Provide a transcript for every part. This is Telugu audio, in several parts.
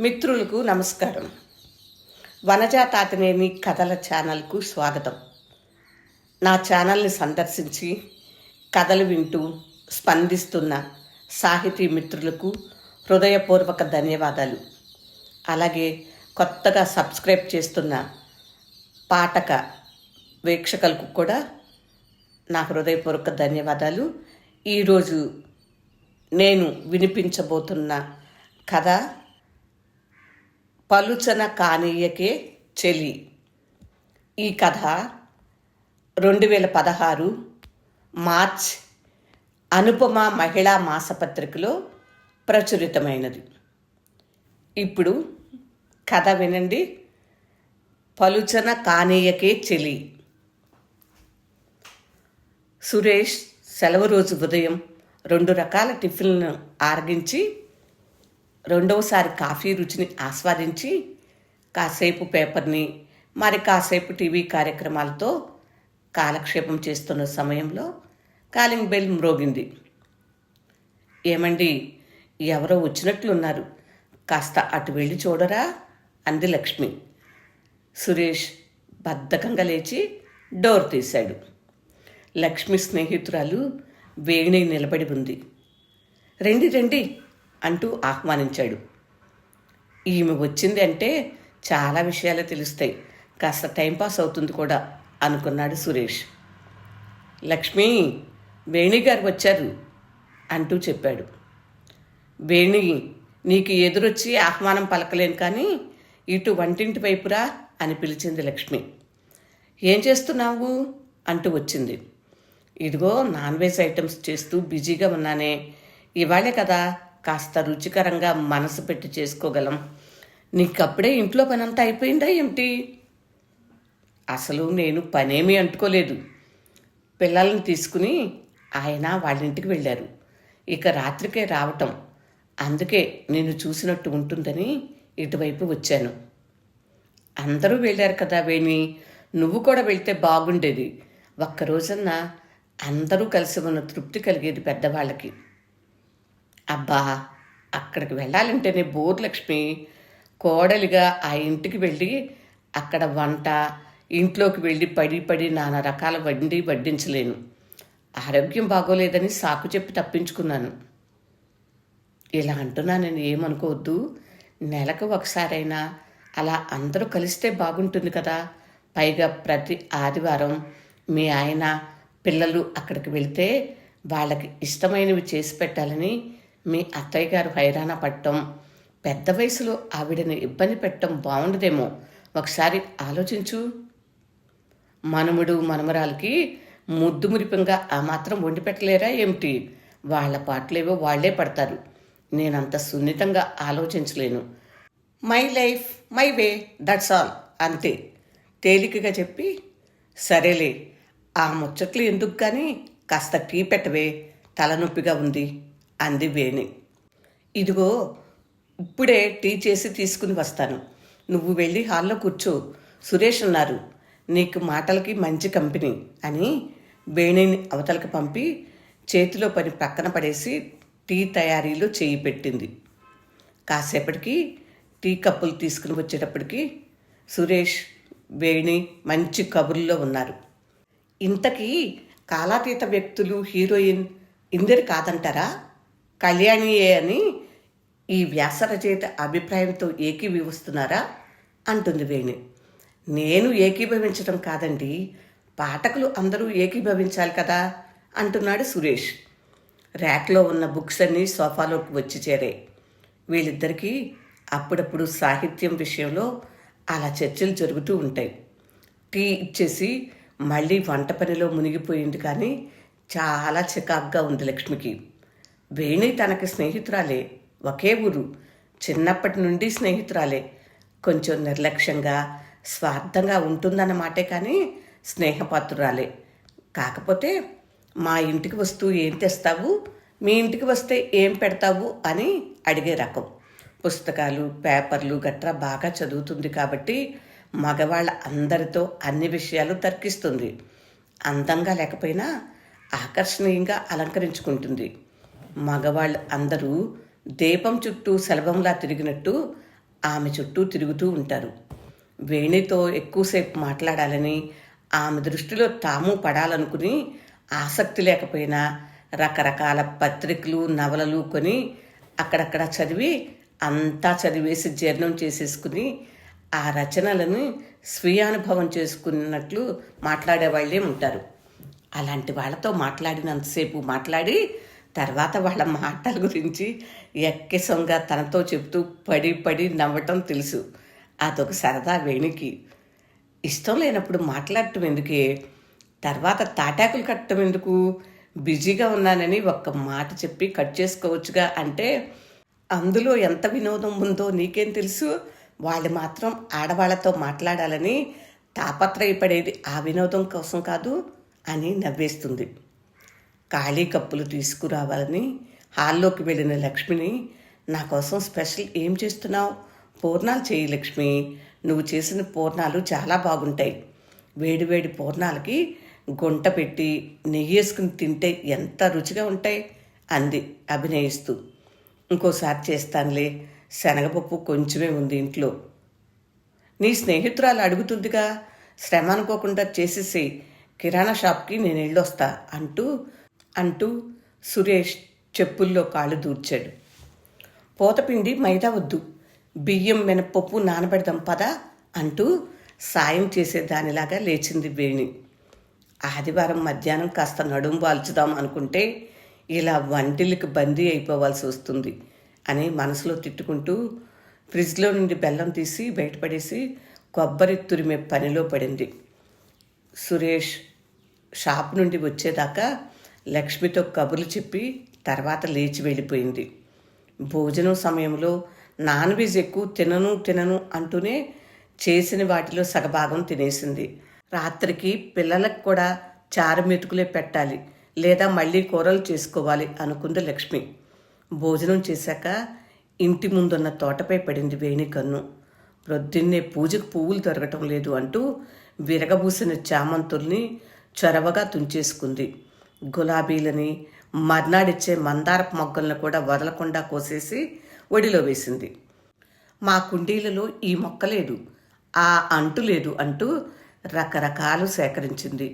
మిత్రులకు నమస్కారం. వనజా తాతనేని కథల ఛానల్కు స్వాగతం. నా ఛానల్ని సందర్శించి కథలు వింటూ స్పందిస్తున్న సాహితీ మిత్రులకు హృదయపూర్వక ధన్యవాదాలు. అలాగే కొత్తగా సబ్స్క్రైబ్ చేస్తున్న పాఠక వీక్షకులకు కూడా నా హృదయపూర్వక ధన్యవాదాలు. ఈరోజు నేను వినిపించబోతున్న కథ పలుచన కానీయకే చెలి. ఈ కథ రెండు వేల పదహారు మార్చ్ అనుపమ మహిళా మాసపత్రికలో ప్రచురితమైనది. ఇప్పుడు కథ వినండి. పలుచన కానీయకే చెలి. సురేష్ సెలవు రోజు ఉదయం రెండు రకాల టిఫిన్లను ఆరగించి రెండవసారి కాఫీ రుచిని ఆస్వాదించి కాసేపు పేపర్ని మరి కాసేపు టీవీ కార్యక్రమాలతో కాలక్షేపం చేస్తున్న సమయంలో కాలింగ్ బెల్ మ్రోగింది. ఏమండి ఎవరో వచ్చినట్లున్నారు కాస్త అటు వెళ్ళి చూడరా? అంది లక్ష్మి. సురేష్ బద్ధకంగా లేచి డోర్ తీశాడు. లక్ష్మి స్నేహితురాలు వేణి నిలబడి ఉంది. రండి రండి. అంటూ ఆహ్వానించాడు. ఈమె వచ్చింది అంటే చాలా విషయాలు తెలుస్తాయి. కాస్త టైంపాస్ అవుతుంది కూడా అనుకున్నాడు సురేష్. లక్ష్మి వేణి గారు వచ్చారు అంటూ చెప్పాడు. వేణి నీకు ఎదురొచ్చి ఆహ్వానం పలకలేను కానీ ఇటు వంటింటి వైపురా అని పిలిచింది లక్ష్మి. ఏం చేస్తున్నావు? అంటూ వచ్చింది. ఇదిగో నాన్ వెజ్ ఐటమ్స్ చేస్తూ బిజీగా ఉన్నానే. ఇవాళే కదా కాస్త రుచికరంగా మనసు పెట్టి చేసుకోగలం. నీకప్పుడే ఇంట్లో పనంతా అయిపోయిందా ఏమిటి? అసలు నేను పనేమీ అంటుకోలేదు. పిల్లల్ని తీసుకుని ఆయన వాళ్ళ ఇంటికి వెళ్ళారు. ఇక రాత్రికే రావటం. అందుకే నేను చూసినట్టు ఉంటుందని ఇటువైపు వచ్చాను. అందరూ వెళ్ళారు కదా వేణి. నువ్వు కూడా వెళ్తే బాగుండేది. ఒక్కరోజన్నా అందరూ కలిసి ఉన్న తృప్తి కలిగేది పెద్దవాళ్ళకి. అబ్బా అక్కడికి వెళ్ళాలంటేనే బోర్ లక్ష్మి. కోడలిగా ఆ ఇంటికి వెళ్ళి అక్కడ వంట ఇంట్లోకి వెళ్ళి పడి పడి నానా రకాల వండి వడ్డించలేను. ఆరోగ్యం బాగోలేదని సాకు చెప్పి తప్పించుకున్నాను. ఇలా అంటున్నానని ఏమనుకోవద్దు. నెలకు ఒకసారైనా అలా అందరూ కలిస్తే బాగుంటుంది కదా. పైగా ప్రతి ఆదివారం మీ ఆయన పిల్లలు అక్కడికి వెళ్తే వాళ్ళకి ఇష్టమైనవి చేసి పెట్టాలని మీ అత్తయ్య గారు హైరాణ పడటం పెద్ద వయసులో ఆవిడని ఇబ్బంది పెట్టడం బాగుండదేమో ఒకసారి ఆలోచించు. మనముడు మనమరాలకి ముద్దు మురిపంగా ఆ మాత్రం వండి పెట్టలేరా ఏమిటి? వాళ్ళ పాటలేవో వాళ్ళే పడతారు. నేనంత సున్నితంగా ఆలోచించలేను. My life my way that's all. అంతే. తేలికగా చెప్పి సరేలే ఆ ముచ్చట్లు ఎందుకు కానీ కాస్త టీ పెట్టవే తలనొప్పిగా ఉంది. అంది వేణి. ఇదిగో ఇప్పుడే టీ చేసి తీసుకుని వస్తాను. నువ్వు వెళ్ళి హాల్లో కూర్చో. సురేష్ ఉన్నారు. నీకు మాటలకి మంచి కంపెనీ అని వేణిని అవతలకి పంపి చేతిలో పని పక్కన పడేసి టీ తయారీలో చేయి పెట్టింది. కాసేపటికి టీ కప్పులు తీసుకుని వచ్చేటప్పటికి సురేష్ వేణి మంచి కబుర్లో ఉన్నారు. ఇంతకీ కాలాతీత వ్యక్తులు హీరోయిన్ ఇందరు కాదంటారా? కళ్యాణియే అని ఈ వ్యాస రచయిత అభిప్రాయంతో ఏకీభవిస్తున్నారా? అంటుంది వేణి. నేను ఏకీభవించడం కాదండి. పాఠకులు అందరూ ఏకీభవించాలి కదా? అంటున్నాడు సురేష్. ర్యాక్లో ఉన్న బుక్స్ అన్నీ సోఫాలోకి వచ్చి చేరాయి వీళ్ళిద్దరికీ అప్పుడప్పుడు సాహిత్యం విషయంలో అలా చర్చలు జరుగుతూ ఉంటాయి. టీ ఇచ్చేసి మళ్ళీ వంట పనిలో మునిగిపోయింది కానీ చాలా చికాగ్గా ఉంది లక్ష్మికి. వేణి తనకి స్నేహితురాలే. ఒకే ఊరు. చిన్నప్పటి నుండి స్నేహితురాలే. కొంచెం నిర్లక్ష్యంగా స్వార్థంగా ఉంటుందన్నమాటే కానీ స్నేహపాత్రురాలే. కాకపోతే మా ఇంటికి వస్తూ ఏం తెస్తావు? మీ ఇంటికి వస్తే ఏం పెడతావు? అని అడిగే రకం. పుస్తకాలు పేపర్లు గట్రా బాగా చదువుతుంది కాబట్టి మగవాళ్ళ అందరితో అన్ని విషయాలు తర్కిస్తుంది. అందంగా లేకపోయినా ఆకర్షణీయంగా అలంకరించుకుంటుంది. మగవాళ్ళు అందరూ దీపం చుట్టూ శలభంలా తిరిగినట్టు ఆమె చుట్టూ తిరుగుతూ ఉంటారు. వేణితో ఎక్కువసేపు మాట్లాడాలని ఆమె దృష్టిలో తాము పడాలనుకుని ఆసక్తి లేకపోయినా రకరకాల పత్రికలు నవలలు కొని అక్కడక్కడ చదివి అంతా చదివేసి జీర్ణం చేసేసుకుని ఆ రచనలను స్వీయానుభవం చేసుకున్నట్లు మాట్లాడే వాళ్ళే ఉంటారు. అలాంటి వాళ్ళతో మాట్లాడినంతసేపు మాట్లాడి తర్వాత వాళ్ళ మాటల గురించి ఎక్కెసంగా తనతో చెప్తూ పడి పడి నవ్వటం తెలుసు. అదొక సరదా వేణికి. ఇష్టం లేనప్పుడు మాట్లాడటం ఎందుకే? తర్వాత తాటాకులు కట్టడం ఎందుకు? బిజీగా ఉన్నానని ఒక్క మాట చెప్పి కట్ చేసుకోవచ్చుగా అంటే అందులో ఎంత వినోదం ఉందో నీకేం తెలుసు? వాళ్ళు మాత్రం ఆడవాళ్ళతో మాట్లాడాలని తాపత్రయపడేది ఆ వినోదం కోసం కాదు అని నవ్వేస్తుంది. ఖాళీ కప్పులు తీసుకురావాలని హాల్లోకి వెళ్ళిన లక్ష్మిని నా కోసం స్పెషల్ ఏం చేస్తున్నావు? పూర్ణాలు చేయి లక్ష్మి. నువ్వు చేసిన పూర్ణాలు చాలా బాగుంటాయి. వేడివేడి పూర్ణాలకి గుంట పెట్టి నెయ్యి వేసుకుని తింటే ఎంత రుచిగా ఉంటాయి? అంది అభినయిస్తూ. ఇంకోసారి చేస్తానులే. శనగపప్పు కొంచెమే ఉంది ఇంట్లో. నీ స్నేహితురాలు అడుగుతుందిగా. శ్రమ అనుకోకుండా చేసేసి కిరాణా షాప్కి నేను వెళ్ళొస్తా అంటూ అంటూ సురేష్ చెప్పుల్లో కాళ్ళు దూర్చాడు. పోతపిండి మైదా వద్దు బియ్యం మినపప్పు నానబెడదాం పదా అంటూ సాయం చేసేదానిలాగా లేచింది వేణి. ఆదివారం మధ్యాహ్నం కాస్త నడుము వాల్చుదాం అనుకుంటే ఇలా వంటిలకి బందీ అయిపోవాల్సి వస్తుంది అని మనసులో తిట్టుకుంటూ ఫ్రిడ్జ్లో నుండి బెల్లం తీసి బయటపడేసి కొబ్బరి తురిమే పనిలో పడింది. సురేష్ షాప్ నుండి వచ్చేదాకా లక్ష్మితో కబుర్లు చెప్పి తర్వాత లేచి వెళ్ళిపోయింది. భోజనం సమయంలో నాన్ వెజ్ ఎక్కువ తినను తినను అంటూనే చేసిన వాటిలో సగభాగం తినేసింది. రాత్రికి పిల్లలకు కూడా చారు మెతుకులే పెట్టాలి లేదా మళ్ళీ కూరలు చేసుకోవాలి అనుకుంది లక్ష్మి. భోజనం చేశాక ఇంటి ముందున్న తోటపై పడింది వేణి కన్ను. ప్రొద్దున్నే పూజకు పువ్వులు దొరకటం లేదు అంటూ విరగబూసిన చామంతుల్ని చొరవగా తుంచేసుకుంది. గులాబీలని మర్నాడిచ్చే మందారపు మొగ్గలను కూడా వదలకుండా కోసేసి ఒడిలో వేసింది. మా కుండీలలో ఈ మొక్క లేదు ఆ అంటు లేదు అంటూ రకరకాలు సేకరించింది.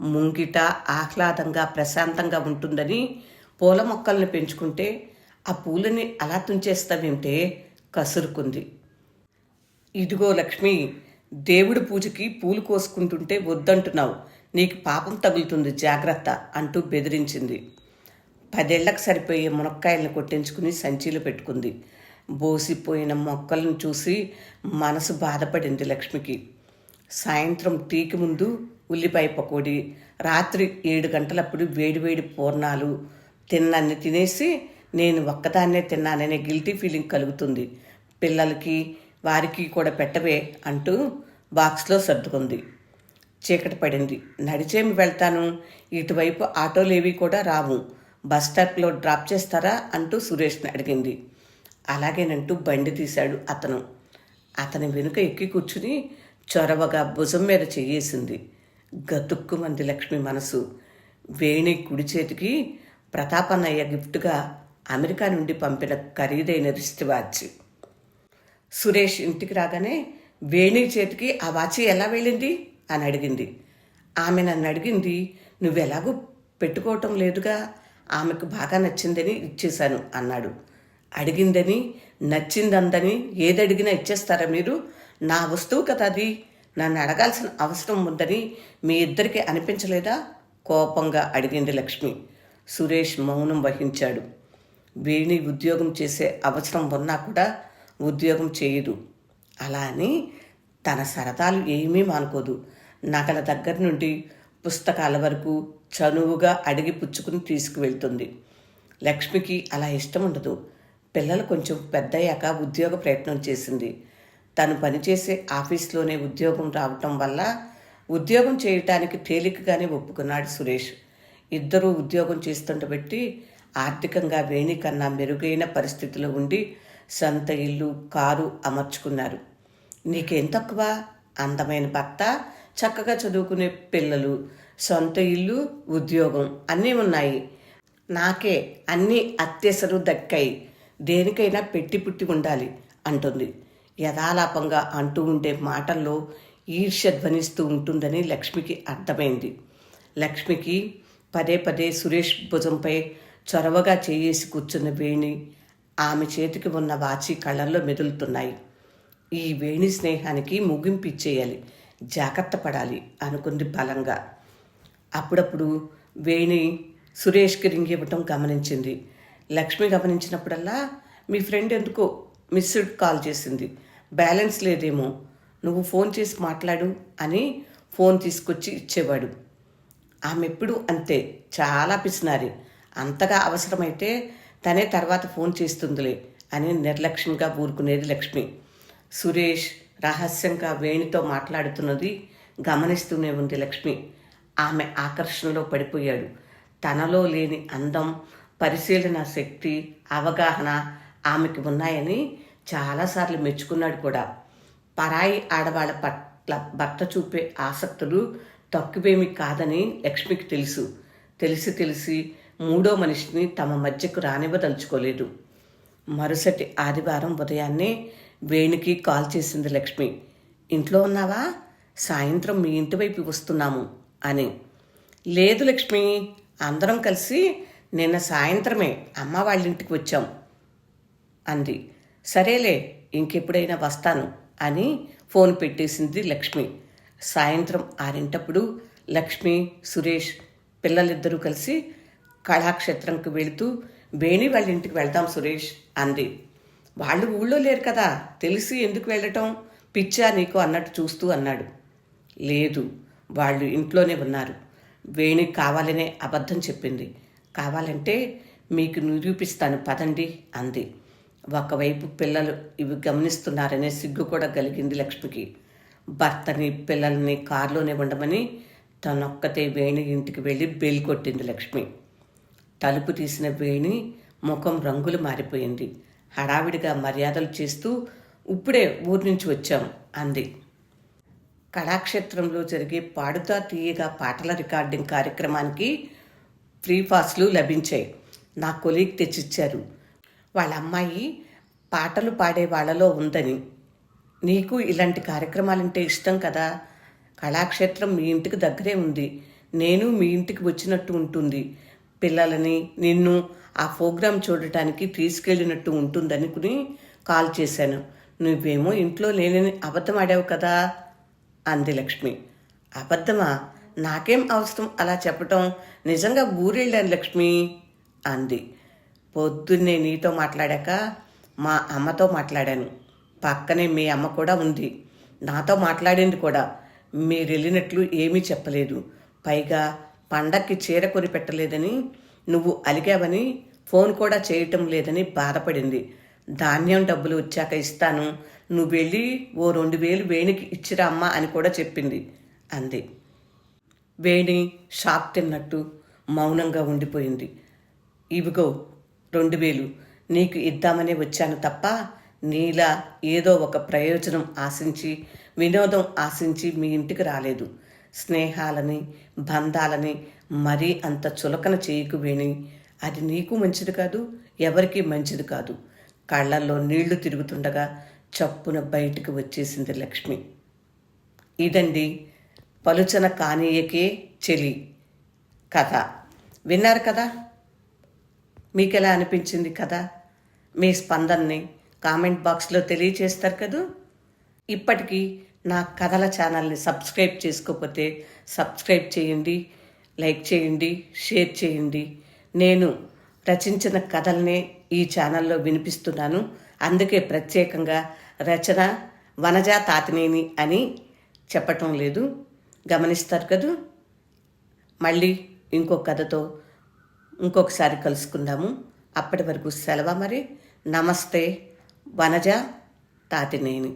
ముంగిట ఆహ్లాదంగా ప్రశాంతంగా ఉంటుందని పూల మొక్కల్ని పెంచుకుంటే ఆ పూలని అలా తుంచేస్తావేంటే కసురుకుంది. ఇదిగో లక్ష్మి దేవుడి పూజకి పూలు కోసుకుంటుంటే వద్దంటున్నావు. నీకు పాపం తగులుతుంది జాగ్రత్త అంటూ బెదిరించింది. పదేళ్ళకు సరిపోయే మునక్కాయలను కొట్టించుకుని సంచిలో పెట్టుకుంది. బోసిపోయిన మొక్కలను చూసి మనసు బాధపడింది లక్ష్మికి. సాయంత్రం టీకి ముందు ఉల్లిపాయ పకోడీ రాత్రి ఏడు గంటలప్పుడు వేడివేడి పూర్ణాలు తిన్నన్ని తినేసి నేను ఒక్కదాన్నే తిన్నాననే గిల్టీ ఫీలింగ్ కలుగుతుంది. పిల్లలకి వారికి కూడా పెట్టవే అంటూ బాక్స్లో సర్దుకుంది. చీకటి పడింది. నడిచేమి వెళ్తాను? ఇటువైపు ఆటోలేవి కూడా రావు. బస్ స్టాప్లో డ్రాప్ చేస్తారా? అంటూ సురేష్ని అడిగింది. అలాగేనంటూ బండి తీశాడు అతను. అతని వెనుక ఎక్కి కూర్చుని చొరవగా భుజం మీద చెయ్యేసింది గతుక్కుమంది లక్ష్మి మనసు. వేణి కుడి చేతికి ప్రతాపన్నయ్య గిఫ్ట్గా అమెరికా నుండి పంపిన ఖరీదైన రిస్ట్ వాచ్. సురేష్ ఇంటికి రాగానే వేణి చేతికి ఆ వాచి ఎలా వెళ్ళింది అని అడిగింది. ఆమె నన్ను అడిగింది నువ్వెలాగూ పెట్టుకోవటం లేదుగా ఆమెకు బాగా నచ్చిందని ఇచ్చేశాను అన్నాడు. అడిగిందని నచ్చిందందని ఏదడిగినా ఇచ్చేస్తారా మీరు? నా వస్తువు కదా అది. నన్ను అడగాల్సిన అవసరం ఉందని మీ ఇద్దరికి అనిపించలేదా? కోపంగా అడిగింది లక్ష్మి. సురేష్ మౌనం వహించాడు. వేణి ఉద్యోగం చేసే అవసరం ఉన్నా కూడా ఉద్యోగం చేయదు. అలా అని తన సరదాలు ఏమీ మానుకోదు. నగల దగ్గర నుండి పుస్తకాల వరకు చనువుగా అడిగి పుచ్చుకుని తీసుకువెళ్తుంది. లక్ష్మికి అలా ఇష్టం ఉండదు. పిల్లలు కొంచెం పెద్దయ్యాక ఉద్యోగ ప్రయత్నం చేసింది. తను పనిచేసే ఆఫీస్లోనే ఉద్యోగం రావటం వల్ల ఉద్యోగం చేయటానికి తేలికగానే ఒప్పుకున్నాడు సురేష్. ఇద్దరూ ఉద్యోగం చేస్తుండబట్టి ఆర్థికంగా వేణి కన్నా మెరుగైన పరిస్థితిలో ఉండి సొంత ఇల్లు కారు అమర్చుకున్నారు. నీకేం తక్కువ? అందమైన భర్త చక్కగా చదువుకునే పిల్లలు సొంత ఇల్లు ఉద్యోగం అన్నీ ఉన్నాయి. నాకే అన్నీ అత్యసరు దక్కాయి. దేనికైనా పెట్టి పుట్టి ఉండాలి అంటుంది. యథాలాపంగా అంటూ ఉండే మాటల్లో ఈర్ష్య ధ్వనిస్తూ ఉంటుందని లక్ష్మికి అర్థమైంది. లక్ష్మికి పదే పదే సురేష్ భుజంపై చొరవగా చేయేసి కూర్చున్న వేణి ఆమె చేతికి ఉన్న వాచి కళ్ళల్లో మెదులుతున్నాయి. ఈ వేణి స్నేహానికి ముగింపు ఇచ్చేయాలి. జాగ్రత్త పడాలి అనుకుంది బలంగా. అప్పుడప్పుడు వేణి సురేష్కి రింగ్ ఇవ్వటం గమనించింది. లక్ష్మి గమనించినప్పుడల్లా మీ ఫ్రెండ్ ఎందుకో మిస్డ్ కాల్ చేసింది. బ్యాలెన్స్ లేదేమో. నువ్వు ఫోన్ చేసి మాట్లాడు అని ఫోన్ తీసుకొచ్చి ఇచ్చేవాడు. ఆమె ఎప్పుడు అంతే. చాలా పిసినారి. అంతగా అవసరమైతే తనే తర్వాత ఫోన్ చేస్తుందిలే అని నిర్లక్ష్యంగా ఊరుకునేది లక్ష్మి. సురేష్ రహస్యంగా వేణితో మాట్లాడుతున్నది గమనిస్తూనే ఉంది లక్ష్మి. ఆమె ఆకర్షణలో పడిపోయాడు. తనలో లేని అందం పరిశీలన శక్తి అవగాహన ఆమెకి ఉన్నాయని చాలాసార్లు మెచ్చుకున్నాడు కూడా. పరాయి ఆడవాళ్ళ పట్ల భర్త చూపే ఆసక్తులు తక్కువేమి కాదని లక్ష్మికి తెలుసు. తెలిసి తెలిసి మూడో మనిషిని తమ మధ్యకు రానివ్వదలుచుకోలేదు. మరుసటి ఆదివారం ఉదయాన్నే వేణుకి కాల్ చేసింది లక్ష్మి. ఇంట్లో ఉన్నావా? సాయంత్రం మీ ఇంటి వైపు వస్తున్నాము అని. లేదు లక్ష్మి అందరం కలిసి నిన్న సాయంత్రమే అమ్మ వాళ్ళ ఇంటికి వచ్చాం అంది. సరేలే ఇంకెప్పుడైనా వస్తాను అని ఫోన్ పెట్టేసింది లక్ష్మి. సాయంత్రం ఆరింటప్పుడు లక్ష్మి సురేష్ పిల్లలిద్దరూ కలిసి కళాక్షేత్రంకి వెళుతూ వేణి వాళ్ళ ఇంటికి వెళ్దాం సురేష్ అంది. వాళ్ళు ఊళ్ళో లేరు కదా. తెలిసి ఎందుకు వెళ్ళటం? పిచ్చా నీకు అన్నట్టు చూస్తూ అన్నాడు. లేదు వాళ్ళు ఇంట్లోనే ఉన్నారు. వేణి కావాలనే అబద్ధం చెప్పింది. కావాలంటే మీకు నిరూపిస్తాను పదండి అంది. ఒకవైపు పిల్లలు ఇవి గమనిస్తున్నారనే సిగ్గు కూడా కలిగింది లక్ష్మికి. భర్తని పిల్లల్ని కారులోనే ఉండమని తనొక్కతే వేణి ఇంటికి వెళ్ళి బెల్ కొట్టింది లక్ష్మి. తలుపు తీసిన వేణి ముఖం రంగులు మారిపోయింది. హడావిడిగా మర్యాదలు చేస్తూ ఇప్పుడే ఊరి నుంచి వచ్చాం అంది. కళాక్షేత్రంలో జరిగే పాడుతా తీయగా పాటల రికార్డింగ్ కార్యక్రమానికి ఫ్రీ పాస్లు లభించాయి. నా కొలీగ్ తెచ్చిచ్చారు. వాళ్ళ అమ్మాయి పాటలు పాడే వాళ్ళలో ఉందని. నీకు ఇలాంటి కార్యక్రమాలంటే ఇష్టం కదా? కళాక్షేత్రం మీ ఇంటికి దగ్గరే ఉంది. నేను మీ ఇంటికి వచ్చినట్టు ఉంటుంది. పిల్లలని నిన్ను ఆ ప్రోగ్రాం చూడటానికి తీసుకెళ్ళినట్టు ఉంటుందనుకుని కాల్ చేశాను. నువ్వేమో ఇంట్లో లేనని అబద్ధం ఆడావు కదా అంది లక్ష్మి. అబద్ధమా? నాకేం అవసరం అలా చెప్పటం? నిజంగా ఊరెళ్ళాను లక్ష్మి అంది. పొద్దున్నే నీతో మాట్లాడాక మా అమ్మతో మాట్లాడాను. పక్కనే మీ అమ్మ కూడా ఉంది. నాతో మాట్లాడింది కూడా. మీరు వెళ్ళినట్లు ఏమీ చెప్పలేదు. పైగా పండక్కి చీర కొని పెట్టలేదని నువ్వు అలిగావని ఫోన్ కూడా చేయటం లేదని బాధపడింది. ధాన్యం డబ్బులు వచ్చాక ఇస్తాను. నువ్వు వెళ్ళి ఓ రెండు వేలు వేణికి ఇచ్చిరా అమ్మా అని కూడా చెప్పింది. అంది. వేణి షాక్ తిన్నట్టు మౌనంగా ఉండిపోయింది. ఇవిగో రెండు వేలు నీకు ఇద్దామనే వచ్చాను తప్ప నీలా ఏదో ఒక ప్రయోజనం ఆశించి వినోదం ఆశించి మీ ఇంటికి రాలేదు. స్నేహాలని బంధాలని మరీ అంత చులకన చేయకు వేణి. అది నీకు మంచిది కాదు ఎవరికీ మంచిది కాదు. కళ్ళల్లో నీళ్ళు తిరుగుతుండగా చప్పున బయటికి వచ్చేసింది లక్ష్మి. ఇదండి పలుచన కానీయకే చెలి కథ. విన్నారు కదా? మీకు ఎలా అనిపించింది కథ? మీ స్పందనని కామెంట్ బాక్స్లో తెలియచేస్తారు కదూ? ఇప్పటికీ నా కథల ఛానల్ని సబ్స్క్రైబ్ చేసుకోకపోతే సబ్స్క్రైబ్ చేయండి. లైక్ చేయండి షేర్ చేయండి. నేను రచించిన కథల్నే ఈ ఛానల్లో వినిపిస్తున్నాను. అందుకే ప్రత్యేకంగా రచన వనజా తాతినేని అని చెప్పటం లేదు. గమనిస్తారు కదూ? మళ్ళీ ఇంకో కథతో ఇంకొకసారి కలుసుకుందాము. అప్పటి వరకు సెలవు మరి. నమస్తే వనజ తాతినేని.